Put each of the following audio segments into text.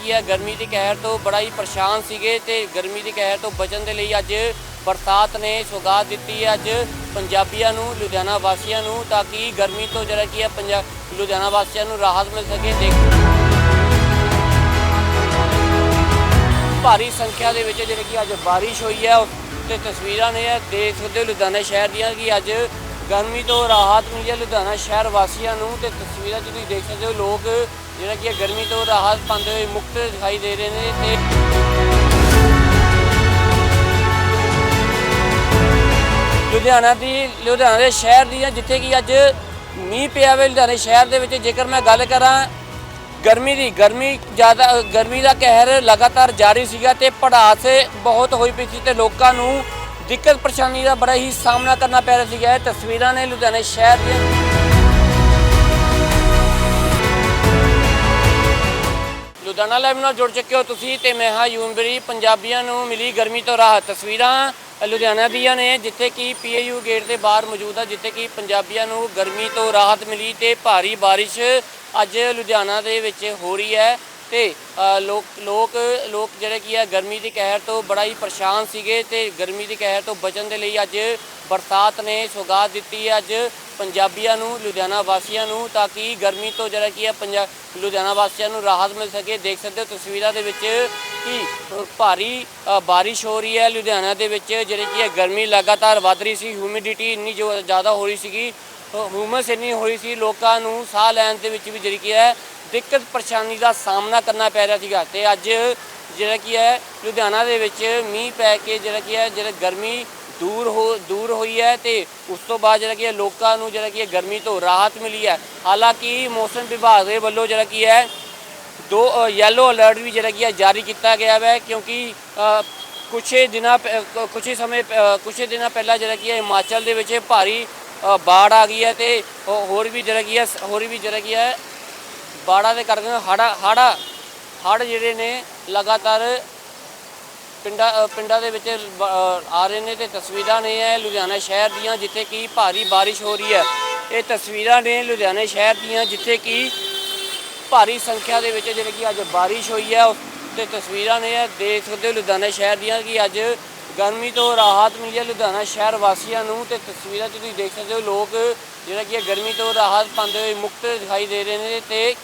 ਕੀ ਹੈ ਗਰਮੀ ਦੀ ਕਹਿਰ ਤੋਂ ਬੜਾ ਹੀ ਪਰੇਸ਼ਾਨ ਸੀਗੇ ਤੇ ਗਰਮੀ ਦੀ ਕਹਿਰ ਤੋਂ ਬਚਣ ਦੇ ਲਈ ਅੱਜ ਬਰਸਾਤ ਨੇ ਸੁਗਾਤ ਦਿੱਤੀ ਹੈ। ਅੱਜ ਪੰਜਾਬੀਆਂ ਨੂੰ, ਲੁਧਿਆਣਾ ਵਾਸੀਆਂ ਨੂੰ ਤਾਂ ਕਿ ਗਰਮੀ ਤੋਂ ਜਿਹੜਾ ਕੀ ਹੈ ਪੰਜਾਬ ਲੁਧਿਆਣਾ ਵਾਸੀਆਂ ਨੂੰ ਰਾਹਤ ਮਿਲ ਸਕੇ ਦੇਖ ਭਾਰੀ ਸੰਖਿਆ ਦੇ ਵਿੱਚ ਜਿਹੜੀ ਕਿ ਅੱਜ ਬਾਰਿਸ਼ ਹੋਈ ਹੈ ਤੇ ਤਸਵੀਰਾਂ ਨੇ ਦੇਖ ਸਕਦੇ ਹੋ ਲੁਧਿਆਣਾ ਸ਼ਹਿਰ ਦੀਆਂ ਕਿ ਅੱਜ ਗਰਮੀ ਤੋਂ ਰਾਹਤ ਮਿਲੀ ਹੈ ਲੁਧਿਆਣਾ ਸ਼ਹਿਰ ਵਾਸੀਆਂ ਨੂੰ ਤੇ ਤਸਵੀਰਾਂ 'ਚ ਤੁਸੀਂ ਦੇਖ ਸਕਦੇ ਹੋ ਲੋਕ ਜਿਹੜਾ ਕਿ ਗਰਮੀ ਤੋਂ ਰਾਹਤ ਪਾਉਂਦੇ ਹੋਏ ਮੁਕਤ ਦਿਖਾਈ ਦੇ ਰਹੇ ਨੇ ਤੇ ਲੁਧਿਆਣਾ ਦੀ, ਲੁਧਿਆਣਾ ਦੇ ਸ਼ਹਿਰ ਦੀਆਂ ਜਿੱਥੇ ਕਿ ਅੱਜ ਮੀਂਹ ਪਿਆ ਹੋਵੇ ਲੁਧਿਆਣੇ ਸ਼ਹਿਰ ਦੇ ਵਿੱਚ। ਜੇਕਰ ਮੈਂ ਗੱਲ ਕਰਾਂ ਗਰਮੀ ਦੀ, ਗਰਮੀ ਜ਼ਿਆਦਾ, ਗਰਮੀ ਦਾ ਕਹਿਰ ਲਗਾਤਾਰ ਜਾਰੀ ਸੀਗਾ ਤੇ ਪੜਾਸ ਬਹੁਤ ਹੋਈ ਪਈ ਸੀ ਤੇ ਲੋਕਾਂ ਨੂੰ ਦਿੱਕਤ ਪਰੇਸ਼ਾਨੀ ਦਾ ਬੜਾ ਹੀ ਸਾਹਮਣਾ ਕਰਨਾ ਪੈ ਰਿਹਾ ਸੀਗਾ। ਇਹ ਤਸਵੀਰਾਂ ਨੇ ਲੁਧਿਆਣੇ ਸ਼ਹਿਰ ਦੀਆਂ। ਲੁਧਿਆਣਾ ਲਾਈਵ ਨਾਲ ਜੁੜ ਚੁੱਕੇ ਹੋ ਤੁਸੀਂ ਤੇ ਮੈਂ ਹਾਂ ਯੂਨਬਰੀ ਪੰਜਾਬੀਆਂ ਨੂੰ ਮਿਲੀ ਗਰਮੀ ਤੋਂ ਰਾਹਤ। ਤਸਵੀਰਾਂ ਲੁਧਿਆਣਾ ਦੀਆਂ ਨੇ, ਜਿੱਥੇ ਕਿ ਪੀਏਯੂ ਗੇਟ ਦੇ ਬਾਹਰ ਮੌਜੂਦ ਆ, ਜਿੱਥੇ ਕਿ ਪੰਜਾਬੀਆਂ ਨੂੰ ਗਰਮੀ ਤੋਂ ਰਾਹਤ ਮਿਲੀ ਤੇ ਭਾਰੀ ਬਾਰਿਸ਼ ਅੱਜ ਲੁਧਿਆਣਾ ਦੇ ਵਿੱਚ ਹੋ ਰਹੀ ਹੈ। ਤੇ ਲੋਕ ਲੋਕ ਲੋਕ ਜਿਹੜੇ ਕੀ ਹੈ ਗਰਮੀ ਦੀ ਕਹਿਰ ਤੋਂ ਬੜਾ ਹੀ ਪਰੇਸ਼ਾਨ ਸੀਗੇ ਤੇ ਗਰਮੀ ਦੀ ਕਹਿਰ ਤੋਂ ਬਚਣ ਦੇ ਲਈ ਅੱਜ ਬਰਸਾਤ ਨੇ ਸੁਗਾਤ ਦਿੱਤੀ ਹੈ। ਅੱਜ ਪੰਜਾਬੀਆਂ ਨੂੰ, ਲੁਧਿਆਣਾ ਵਾਸੀਆਂ ਨੂੰ ਤਾਂ ਕਿ ਗਰਮੀ ਤੋਂ ਜਿਹੜਾ ਕੀ ਹੈ ਪੰਜਾਬ ਲੁਧਿਆਣਾ ਵਾਸੀਆਂ ਨੂੰ ਰਾਹਤ ਮਿਲ ਸਕੇ। ਦੇਖ ਸਕਦੇ ਹੋ ਤਸਵੀਰਾਂ ਦੇ ਵਿੱਚ ਕਿ ਭਾਰੀ ਬਾਰਿਸ਼ ਹੋ ਰਹੀ ਹੈ ਲੁਧਿਆਣਾ ਦੇ ਵਿੱਚ, ਜਿਹੜੀ ਕੀ ਹੈ ਗਰਮੀ ਲਗਾਤਾਰ ਵੱਧ ਰਹੀ ਸੀ ਹਿਊਮਿਡਿਟੀ ਇੰਨੀ ਜੋ ਜ਼ਿਆਦਾ ਹੋ ਰਹੀ ਸੀਗੀ ਹਿਊਮਸ ਇੰਨੀ ਹੋ ਰਹੀ ਸੀ, ਲੋਕਾਂ ਨੂੰ ਸਾਹ ਲੈਣ ਦੇ ਵਿੱਚ ਵੀ ਜਿਹੜੀ ਕੀ ਹੈ ਦਿੱਕਤ ਪਰੇਸ਼ਾਨੀ ਦਾ ਸਾਹਮਣਾ ਕਰਨਾ ਪੈ ਰਿਹਾ ਸੀਗਾ ਤੇ ਅੱਜ ਜਿਹੜਾ ਕੀ ਹੈ ਲੁਧਿਆਣਾ ਦੇ ਵਿੱਚ ਮੀਂਹ ਪੈ ਕੇ ਜਿਹੜਾ ਕੀ ਹੈ ਜਿਹੜਾ ਗਰਮੀ ਦੂਰ ਹੋ ਦੂਰ ਹੋਈ ਹੈ ਤੇ ਉਸ ਤੋਂ ਬਾਅਦ ਜਿਹੜਾ ਕੀ ਹੈ ਲੋਕਾਂ ਨੂੰ ਜਿਹੜਾ ਕੀ ਹੈ ਗਰਮੀ ਤੋਂ ਰਾਹਤ ਮਿਲੀ ਹੈ। ਹਾਲਾਂਕਿ ਮੌਸਮ ਵਿਭਾਗ ਦੇ ਵੱਲੋਂ ਜਿਹੜਾ ਕੀ ਹੈ ਦੋ ਯੈਲੋ ਅਲਰਟ ਵੀ ਜਿਹੜਾ ਕੀ ਹੈ ਜਾਰੀ ਕੀਤਾ ਗਿਆ ਹੈ ਕਿਉਂਕਿ ਅ, ਕੁਛ ਦਿਨਾਂ ਪ- ਕੁਛ ਹੀ ਸਮੇਂ ਪ- ਕੁਛ ਦਿਨਾਂ ਪਹਿਲਾਂ ਜਿਹੜਾ ਕੀ ਹੈ ਹਿਮਾਚਲ ਦੇ ਵਿੱਚ ਭਾਰੀ ਬਾੜ ਆ ਗਈ ਹੈ ਤੇ ਹੋ- ਹੋਰ ਵੀ ਜਿਹੜਾ ਕੀ ਹੈ ਹੋਰ ਵੀ ਜਿਹੜਾ ਕੀ ਹੈ ਬਾੜਾ ਦੇ ਕਾਰਨ ਹੜਾ ਹੜਾ, ਹੜ ਜਿਹੜੇ ਨੇ ਲਗਾਤਾਰ ਪਿੰਡਾਂ ਪਿੰਡਾਂ ਦੇ ਵਿੱਚ ਆ ਰਹੇ ਨੇ ਤੇ ਤਸਵੀਰਾਂ ਨੇ ਇਹ ਲੁਧਿਆਣਾ ਸ਼ਹਿਰ ਦੀਆਂ, ਜਿੱਥੇ ਕਿ ਭਾਰੀ ਬਾਰਿਸ਼ ਹੋ ਰਹੀ ਹੈ। ਇਹ ਤਸਵੀਰਾਂ ਨੇ ਲੁਧਿਆਣਾ ਸ਼ਹਿਰ ਦੀਆਂ, ਜਿੱਥੇ ਕਿ ਭਾਰੀ ਸੰਖਿਆ ਦੇ ਵਿੱਚ ਜਿਹੜੀ ਕਿ ਅੱਜ ਬਾਰਿਸ਼ ਹੋਈ ਹੈ ਤੇ ਤਸਵੀਰਾਂ ਨੇ ਦੇਖ ਸਕਦੇ ਹੋ ਲੁਧਿਆਣਾ ਸ਼ਹਿਰ ਦੀਆਂ ਕਿ ਅੱਜ ਗਰਮੀ ਤੋਂ ਰਾਹਤ ਮਿਲੀ ਹੈ ਲੁਧਿਆਣਾ ਸ਼ਹਿਰ ਵਾਸੀਆਂ ਨੂੰ ਤੇ ਤਸਵੀਰਾਂ 'ਚ ਤੁਸੀਂ ਦੇਖ ਸਕਦੇ ਹੋ, ਲੋਕ ਜਿਹੜਾ ਕਿ ਇਹ ਗਰਮੀ ਤੋਂ ਰਾਹਤ ਪਾਉਂਦੇ ਹੋਏ ਮੁਕਤ ਦਿਖਾਈ ਦੇ ਰਹੇ ਨੇ ਤੇ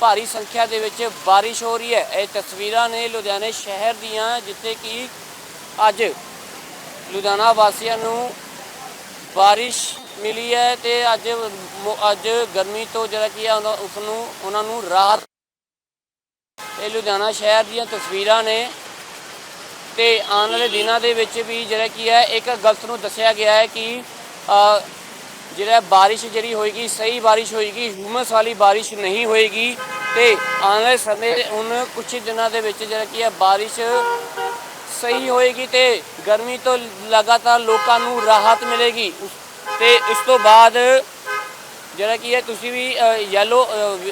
ਭਾਰੀ ਸੰਖਿਆ ਦੇ ਵਿੱਚ ਬਾਰਿਸ਼ ਹੋ ਰਹੀ ਹੈ। ਇਹ ਤਸਵੀਰਾਂ ਨੇ ਲੁਧਿਆਣੇ ਸ਼ਹਿਰ ਦੀਆਂ, ਜਿੱਥੇ ਕਿ ਅੱਜ ਲੁਧਿਆਣਾ ਵਾਸੀਆਂ ਨੂੰ ਬਾਰਿਸ਼ ਮਿਲੀ ਹੈ ਤੇ ਅੱਜ ਅੱਜ ਗਰਮੀ ਤੋਂ ਜਿਹੜਾ ਕੀ ਹੈ ਉਹਨਾਂ- ਉਸ ਨੂੰ ਉਹਨਾਂ ਨੂੰ ਰਾਹਤ ਇਹ ਲੁਧਿਆਣਾ ਸ਼ਹਿਰ ਦੀਆਂ ਤਸਵੀਰਾਂ ਨੇ। ਤੇ ਆਉਣ ਵਾਲੇ ਦਿਨਾਂ ਦੇ ਵਿੱਚ ਵੀ ਜਿਹੜਾ ਕੀ ਹੈ, ਇੱਕ ਅਗਸਤ ਨੂੰ ਦੱਸਿਆ ਗਿਆ ਹੈ ਕਿ ਜਿਹੜਾ ਬਾਰਿਸ਼ ਜਿਹੜੀ ਹੋਏਗੀ, ਸਹੀ ਬਾਰਿਸ਼ ਹੋਏਗੀ ਹਿਊਮਸ ਵਾਲੀ ਬਾਰਿਸ਼ ਨਹੀਂ ਹੋਏਗੀ, ਤੇ ਆਉਣ ਵਾਲੇ ਸਮੇਂ ਹੁਣ ਕੁਝ ਦਿਨਾਂ ਦੇ ਵਿੱਚ ਜਿਹੜਾ ਕੀ ਹੈ, ਬਾਰਿਸ਼ ਸਹੀ ਹੋਏਗੀ ਤੇ ਗਰਮੀ ਤੋਂ ਲਗਾਤਾਰ ਲੋਕਾਂ ਨੂੰ ਰਾਹਤ ਮਿਲੇਗੀ। ਉਸ- ਤੇ ਇਸ ਤੋਂ ਬਾਅਦ ਜਿਹੜਾ ਕੀ ਹੈ, ਤੁਸੀਂ ਵੀ ਯੈਲੋ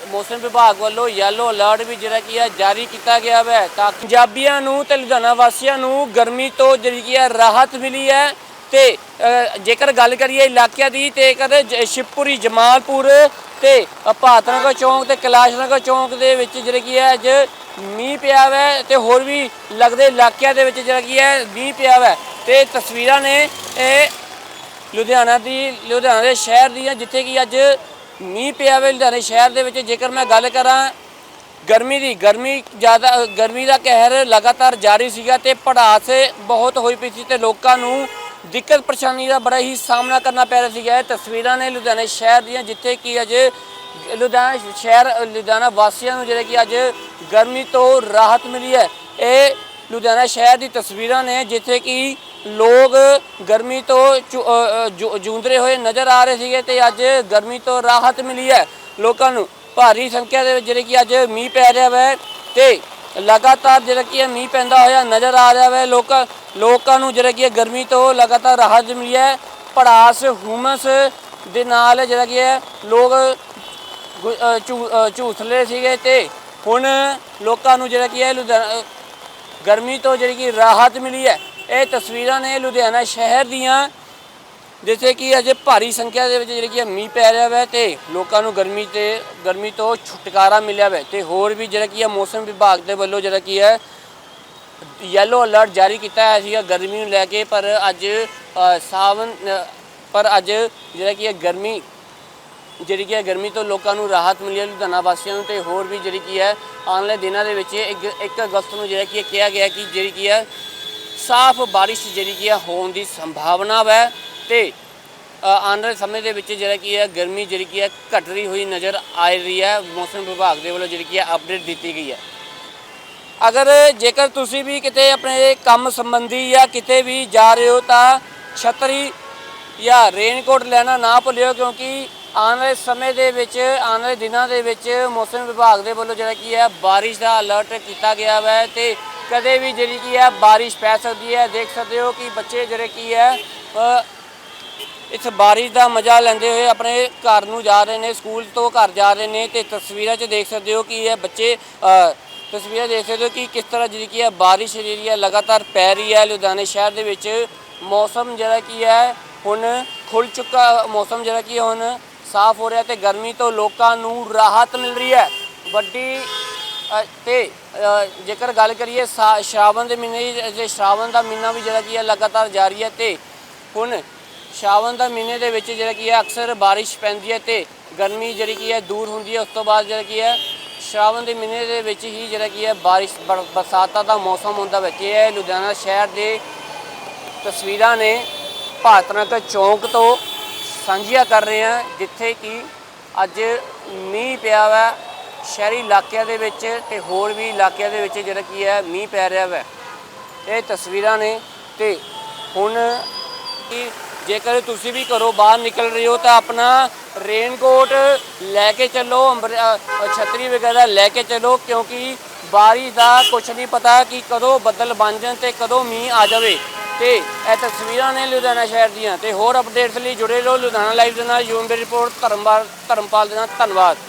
ਮੌਸਮ ਵਿਭਾਗ ਵੱਲੋਂ ਯੈਲੋ ਅਲਰਟ ਵੀ ਜਿਹੜਾ ਕੀ ਹੈ, ਜਾਰੀ ਕੀਤਾ ਗਿਆ ਹੈ ਤਾਂ ਪੰਜਾਬੀਆਂ ਨੂੰ ਤੇ ਲੁਧਿਆਣਾ ਵਾਸੀਆਂ ਨੂੰ ਗਰਮੀ ਤੋਂ ਜਿਹੜੀ ਕੀ ਹੈ, ਰਾਹਤ ਮਿਲੀ ਹੈ। ਤੇ ਜੇਕਰ ਗੱਲ ਕਰੀਏ ਇਲਾਕਿਆਂ ਦੀ ਤੇ ਕਹਿੰਦੇ ਜ- ਸ਼ਿਵਪੁਰੀ ਜਮਾਲਪੁਰ ਤੇ ਅ, ਭਾਰਤ ਨਗਰ ਚੌਂਕ ਤੇ ਕੈਲਾਸ਼ ਨਗਰ ਚੌਂਕ ਦੇ ਵਿੱਚ ਜਿਹੜਾ ਕੀ ਹੈ ਅੱਜ ਮੀਂਹ ਪਿਆ ਹੈ ਤੇ ਹੋਰ ਵੀ ਲੱਗਦੇ ਇਲਾਕਿਆਂ ਦੇ ਵਿੱਚ ਜਿਹੜਾ ਕੀ ਹੈ ਮੀਂਹ ਪਿਆ ਹੈ ਤੇ ਤਸਵੀਰਾਂ ਨੇ ਇਹ ਲੁਧਿਆਣਾ ਦੀ ਲੁਧਿਆਣਾ ਦੇ ਸ਼ਹਿਰ ਦੀਆਂ ਜਿੱਥੇ ਕਿ ਅੱਜ ਮੀਂਹ ਪਿਆ ਵੇ ਲੁਧਿਆਣੇ ਸ਼ਹਿਰ ਦੇ ਵਿੱਚ। ਜੇਕਰ ਮੈਂ ਗੱਲ ਕਰਾਂ ਗਰਮੀ ਦੀ ਗਰਮੀ ਜ਼ਿਆਦਾ ਗਰਮੀ ਦਾ ਕਹਿਰ ਲਗਾਤਾਰ ਜਾਰੀ ਸੀਗਾ ਤੇ ਪੜਾਸ ਬਹੁਤ ਹੋਈ ਪਈ ਸੀ ਤੇ ਲੋਕਾਂ ਨੂੰ ਦਿੱਕਤ ਪਰੇਸ਼ਾਨੀ ਦਾ ਬੜਾ ਹੀ ਸਾਹਮਣਾ ਕਰਨਾ ਪੈ ਰਿਹਾ ਸੀਗਾ। ਇਹ ਤਸਵੀਰਾਂ ਨੇ ਲੁਧਿਆਣੇ ਸ਼ਹਿਰ ਦੀਆਂ ਜਿੱਥੇ ਕਿ ਅੱਜ ਲੁਧਿਆਣਾ ਸ਼ਹਿਰ ਲੁਧਿਆਣਾ ਵਾਸੀਆਂ ਨੂੰ ਜਿਹੜੇ ਕਿ ਅੱਜ ਗਰਮੀ ਤੋਂ ਰਾਹਤ ਮਿਲੀ ਹੈ। ਇਹ ਲੁਧਿਆਣਾ ਸ਼ਹਿਰ ਦੀ ਤਸਵੀਰਾਂ ਨੇ ਜਿੱਥੇ ਕਿ ਲੋਕ ਗਰਮੀ ਤੋਂ ਚੂ- ਅ, ਹੋਏ ਨਜ਼ਰ ਆ ਰਹੇ ਸੀਗੇ ਤੇ ਅੱਜ ਗਰਮੀ ਤੋਂ ਰਾਹਤ ਮਿਲੀ ਹੈ ਲੋਕਾਂ ਨੂੰ। ਭਾਰੀ ਸੰਖਿਆ ਦੇ ਵਿੱਚ ਜਿਹੜੇ ਕਿ ਅੱਜ ਮੀਂਹ ਪੈ ਰਿਹਾ ਹੈ ਤੇ ਲਗਾਤਾਰ ਜਿਹੜਾ ਕਿ ਹੈ ਮੀਂਹ ਪੈਂਦਾ ਹੋਇਆ ਨਜ਼ਰ ਆ ਰਿਹਾ ਹੈ ਲੋਕਾਂ ਲੋਕਾਂ ਨੂੰ ਜਿਹੜਾ ਕਿ ਹੈ ਗਰਮੀ ਤੋਂ ਲਗਾਤਾਰ ਰਾਹਤ ਮਿਲੀ ਹੈ। ਪੜਾਸ ਹੁਮਸ ਦੇ ਨਾਲ ਜਿਹੜਾ ਕਿ ਹੈ ਲੋਕ ਗੁ- ਝੂ- ਅ, ਝੂਠਲੇ ਸੀਗੇ ਤੇ ਹੁਣ ਲੋਕਾਂ ਨੂੰ ਜਿਹੜਾ ਕਿ ਹੈ ਲੁਧਿਆਣਾ ਗਰਮੀ ਤੋਂ ਜਿਹੜੀ ਕਿ ਰਾਹਤ ਮਿਲੀ ਹੈ। ਇਹ ਤਸਵੀਰਾਂ ਨੇ ਲੁਧਿਆਣਾ ਸ਼ਹਿਰ ਦੀਆਂ ਜਿੱਥੇ ਕਿ ਅਜੇ ਭਾਰੀ ਸੰਖਿਆ ਦੇ ਵਿੱਚ ਜਿਹੜੀ ਕਿ ਮੀਂਹ ਪੈ ਰਿਹਾ ਹੈ ਤੇ ਲੋਕਾਂ ਨੂੰ ਗਰਮੀ ਤੇ ਗਰਮੀ ਤੋਂ ਛੁਟਕਾਰਾ ਮਿਲਿਆ ਹੈ ਤੇ ਹੋਰ ਵੀ ਜਿਹੜਾ ਕੀ ਹੈ ਮੌਸਮ ਵਿਭਾਗ ਦੇ ਵੱਲੋਂ ਜਿਹੜਾ ਕੀ ਹੈ ਯੈਲੋ ਅਲਰਟ ਜਾਰੀ ਕੀਤਾ ਹੈ ਸੀਗਾ ਗਰਮੀ ਨੂੰ ਲੈ ਕੇ ਪਰ ਅੱਜ ਅ, ਸਾਵਨ ਪਰ ਅੱਜ ਜਿਹੜਾ ਕੀ ਹੈ ਗਰਮੀ ਜਿਹੜੀ ਕਿ ਹੈ ਗਰਮੀ ਤੋਂ ਲੋਕਾਂ ਨੂੰ ਰਾਹਤ ਮਿਲੀ ਹੈ ਲੁਧਿਆਣਾ ਵਾਸੀਆਂ ਨੂੰ ਤੇ ਹੋਰ ਵੀ ਜਿਹੜੀ ਕੀ ਹੈ ਆਉਣ ਵਾਲੇ ਦਿਨਾਂ ਦੇ ਵਿੱਚ 1 ਅਗਸਤ ਨੂੰ ਜਿਹੜਾ ਕੀ ਕਿਹਾ ਗਿਆ ਕਿ ਜਿਹੜੀ ਕੀ ਹੈ ਸਾਫ਼ ਬਾਰਿਸ਼ ਜਿਹੜੀ ਕੀ ਹੈ ਹੋਣ ਦੀ ਸੰਭਾਵਨਾ ਹੈ ਤੇ ਆਉਣ ਵਾਲੇ ਸਮੇਂ ਦੇ ਵਿੱਚ ਜਿਹੜਾ ਕੀ ਹੈ, ਗਰਮੀ ਜਿਹੜੀ ਕੀ ਹੈ, ਘਟ ਰਹੀ ਹੋਈ ਨਜ਼ਰ ਆ ਰਹੀ ਹੈ। ਮੌਸਮ ਵਿਭਾਗ ਦੇ ਵੱਲੋਂ ਜਿਹੜੀ ਕੀ ਹੈ ਅਪਡੇਟ ਦਿੱਤੀ ਗਈ ਹੈ। ਅਗਰ ਜੇਕਰ ਤੁਸੀਂ ਵੀ ਕਿਤੇ ਆਪਣੇ ਕੰਮ ਸੰਬੰਧੀ ਜਾਂ ਕਿਤੇ ਵੀ ਜਾ ਰਹੇ ਹੋ, ਤਾਂ ਛਤਰੀ ਜਾਂ ਰੇਨਕੋਟ ਲੈਣਾ ਨਾ ਭੁੱਲਿਓ, ਕਿਉਂਕਿ ਆਉਣ ਵਾਲੇ ਸਮੇਂ ਦੇ ਵਿੱਚ, ਆਉਣ ਵਾਲੇ ਦਿਨਾਂ ਦੇ ਵਿੱਚ ਮੌਸਮ ਵਿਭਾਗ ਦੇ ਵੱਲੋਂ ਜਿਹੜਾ ਕੀ ਹੈ, ਬਾਰਿਸ਼ ਦਾ ਅਲਰਟ ਕੀਤਾ ਗਿਆ ਹੈ ਤੇ ਕਦੇ ਵੀ ਜਿਹੜੀ ਕੀ ਹੈ, ਬਾਰਿਸ਼ ਪੈ ਸਕਦੀ ਹੈ। ਦੇਖ ਸਕਦੇ ਹੋ ਕਿ ਬੱਚੇ ਜਿਹੜੇ ਕੀ ਹੈ ਇਸ ਬਾਰਿਸ਼ ਦਾ ਮਜ਼ਾ ਲੈਂਦੇ ਹੋਏ ਆਪਣੇ ਘਰ ਨੂੰ ਜਾ ਰਹੇ ਨੇ ਸਕੂਲ ਤੋਂ ਘਰ ਜਾ ਰਹੇ ਨੇ ਤੇ ਤਸਵੀਰਾਂ 'ਚ ਦੇਖ ਸਕਦੇ ਹੋ ਕਿ ਇਹ ਬੱਚੇ ਤਸਵੀਰਾਂ ਦੇਖ ਸਕਦੇ ਹੋ ਕਿ ਕਿਸ ਤਰ੍ਹਾਂ ਜਿਹੜੀ ਕੀ ਹੈ ਬਾਰਿਸ਼ ਜਿਹੜੀ ਹੈ ਲਗਾਤਾਰ ਪੈ ਰਹੀ ਹੈ ਲੁਧਿਆਣੇ ਸ਼ਹਿਰ ਦੇ ਵਿੱਚ। ਮੌਸਮ ਜਿਹੜਾ ਕੀ ਹੈ ਹੁਣ ਖੁੱਲ ਚੁੱਕਾ ਮੌਸਮ ਜਿਹੜਾ ਕੀ ਹੁਣ ਸਾਫ਼ ਹੋ ਰਿਹਾ ਤੇ ਗਰਮੀ ਤੋਂ ਲੋਕਾਂ ਨੂੰ ਰਾਹਤ ਮਿਲ ਰਹੀ ਹੈ। ਵੱਡੀ ਅ, ਤੇ ਜੇਕਰ ਗੱਲ ਕਰੀਏ ਸਾ- ਸ਼ਰਾਵਣ ਦੇ ਮਹੀਨੇ ਜੇ ਸ਼ਰਾਵਣ ਦਾ ਮਹੀਨਾ ਵੀ ਜਿਹੜਾ ਕੀ ਹੈ ਲਗਾਤਾਰ ਜਾਰੀ ਹੈ ਤੇ ਹੁਣ ਸ਼ਾਵਨ ਦਾ ਮਹੀਨੇ ਦੇ ਵਿੱਚ ਜਿਹੜਾ ਕੀ ਹੈ, ਅਕਸਰ ਬਾਰਿਸ਼ ਪੈਂਦੀ ਹੈ ਤੇ ਗਰਮੀ ਜਿਹੜੀ ਕੀ ਹੈ, ਦੂਰ ਹੁੰਦੀ ਹੈ। ਉਸ ਤੋਂ ਬਾਅਦ ਜਿਹੜਾ ਕੀ ਹੈ ਸ਼ਾਵਨ ਦੇ ਮਹੀਨੇ ਦੇ ਵਿੱਚ ਹੀ ਜਿਹੜਾ ਕੀ ਹੈ, ਬਾਰਿਸ਼ ਬਰ- ਬਰਸਾਤਾਂ ਦਾ ਮੌਸਮ ਹੁੰਦਾ ਵਿੱਚ ਇਹ ਹੈ। ਲੁਧਿਆਣਾ ਸ਼ਹਿਰ ਦੇ ਤਸਵੀਰਾਂ ਨੇ ਭਾਰਤ ਨਗਰ ਚੌਂਕ ਤੋਂ ਸਾਂਝੀਆਂ ਕਰ ਰਹੇ ਹਾਂ, ਜਿੱਥੇ ਕਿ ਅੱਜ ਮੀਂਹ ਪਿਆ ਵਾ ਸ਼ਹਿਰੀ ਇਲਾਕਿਆਂ ਦੇ ਵਿੱਚ ਤੇ ਹੋਰ ਵੀ ਇਲਾਕਿਆਂ ਦੇ ਵਿੱਚ ਜਿਹੜਾ ਕੀ ਹੈ, ਮੀਂਹ ਪੈ ਰਿਹਾ ਵਾ। ਇਹ ਤਸਵੀਰਾਂ ਨੇ ਤੇ ਹੁਣ ਕਿ ਜੇਕਰ ਤੁਸੀਂ ਵੀ ਘਰੋਂ ਬਾਹਰ ਨਿਕਲ ਰਹੇ ਹੋ ਤਾਂ ਆਪਣਾ ਰੇਨਕੋਟ ਲੈ ਕੇ ਚੱਲੋ ਅੰਬਰ- ਅ, ਛਤਰੀ ਵਗੈਰਾ ਲੈ ਕੇ ਚੱਲੋ ਕਿਉਂਕਿ ਬਾਰਿਸ਼ ਦਾ ਕੁਝ ਨਹੀਂ ਪਤਾ ਕਿ ਕਦੋਂ ਬੱਦਲ ਬਣ ਜਾਣ ਤੇ ਕਦੋਂ ਮੀਂਹ ਆ ਜਾਵੇ। ਤੇ ਇਹ ਤਸਵੀਰਾਂ ਨੇ ਲੁਧਿਆਣਾ ਸ਼ਹਿਰ ਦੀਆਂ। ਤੇ ਹੋਰ ਅਪਡੇਟਸ ਲਈ ਜੁੜੇ ਰਹੋ ਲੁਧਿਆਣਾ ਲਾਈਵ ਦੇ ਨਾਲ। ਯੂਮ ਦੀ ਰਿਪੋਰਟ ਧਰਮਪਾਲ ਧਰਮਪਾਲ ਦੇ ਨਾਲ। ਧੰਨਵਾਦ।